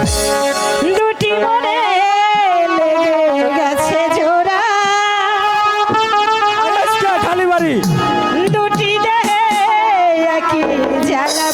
দুটি মনে লেগে গেছে জোড়া। দুটি দেহে একই জ্বালা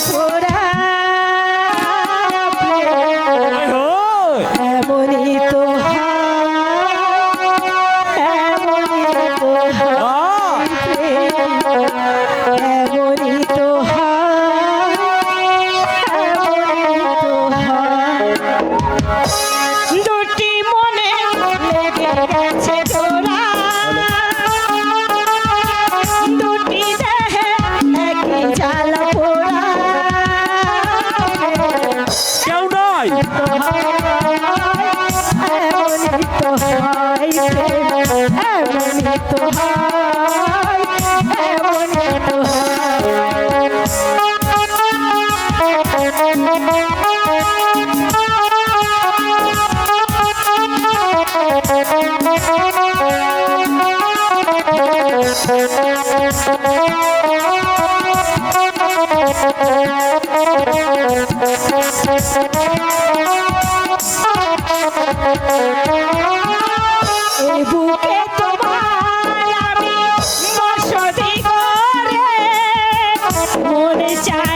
তো হয় এমন কেন Thank you. shine.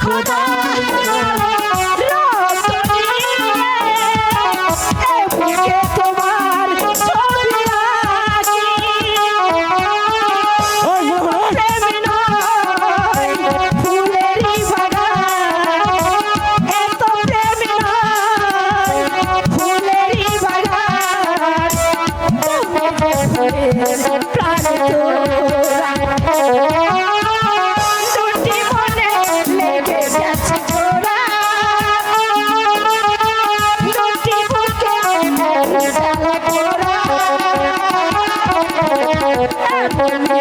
খোদা Oh,